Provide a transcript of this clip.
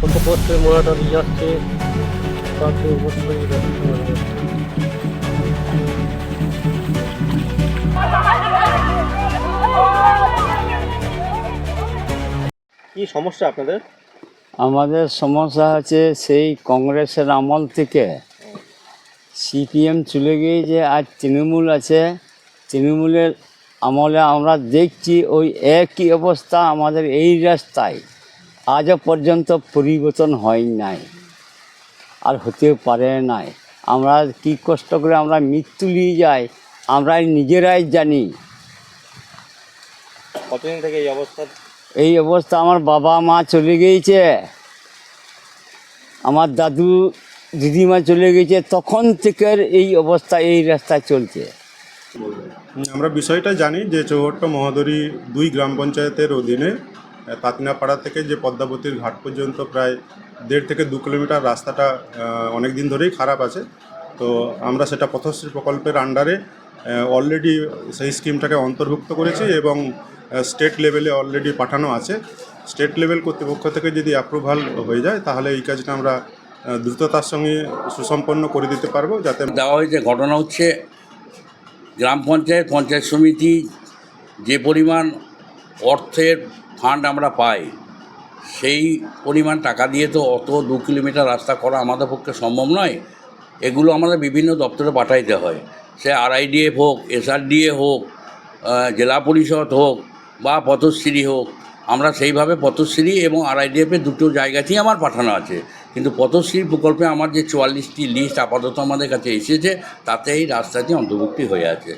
কত কষ্টের মারাটা দিয়ে যাচ্ছে তাকে অবশ্যই দেখতে হবে। কি সমস্যা আপনাদের? আমাদের সমস্যা হচ্ছে সেই কংগ্রেসের আমল থেকে সিপিএম চলে গিয়েছে আর তৃণমূল আছে। তৃণমূলের আমলে আমরা দেখছি ওই একই অবস্থা আমাদের এই রাস্তায়। আজও পর্যন্ত পরিবর্তন হয় নাই। আর হতে পারে নাই। আমরা কি কষ্ট করে আমরা মৃত্যু নিয়ে যাই আমরা নিজেরাই জানি। কতদিন থেকে এই অবস্থা? এই অবস্থা আমার বাবা মা চলে গিয়েছে। আমার দাদু দিদিমা চলে গেছে তখন থেকে এই অবস্থা এই রাস্তা চলছে। আমরা বিষয়টা জানি যে চৌহট্ট মহাদরী দুই গ্রাম পঞ্চায়েতের অধীনে তাতনাপাড়া থেকে যে পদ্মাবতীর ঘাট পর্যন্ত প্রায় দেড় থেকে দু কিলোমিটার রাস্তাটা অনেক দিন ধরেই খারাপ আছে। তো আমরা সেটা পথশ্রী প্রকল্পের আন্ডারে অলরেডি সেই স্কিমটাকে অন্তর্ভুক্ত করেছি এবং স্টেট লেভেলে অলরেডি পাঠানো আছে। স্টেট লেভেল কর্তৃপক্ষ থেকে যদি অ্যাপ্রুভাল হয়ে যায়, তাহলে এই কাজটা আমরা দ্রুততার সঙ্গে সুসম্পন্ন করে দিতে পারব যাতে দেওয়া হয়েছে ঘটনা হচ্ছে, গ্রাম পঞ্চায়েত পঞ্চায়েত সমিতি যে পরিমাণ অর্থের ফান্ড আমরা পাই, সেই পরিমাণ টাকা দিয়ে তো অত দু কিলোমিটার রাস্তা করা আমাদের পক্ষে সম্ভব নয়। এগুলো আমাদের বিভিন্ন দপ্তরে পাঠাইতে হয়। সে আরআইডিএফ হোক, এসআরডিএ হোক জেলা পরিষদ হোক বা পথশ্রী হোক, আমরা সেইভাবে পথশ্রী এবং আরআইডিএফের দুটো জায়গাতেই আমার পাঠানো আছে। কিন্তু পথশ্রী প্রকল্পে আমার যে চুয়াল্লিশটি লিস্ট আপাতত আমাদের কাছে এসেছে, তাতে এই রাস্তাটি অন্তর্ভুক্তি হয়ে আছে।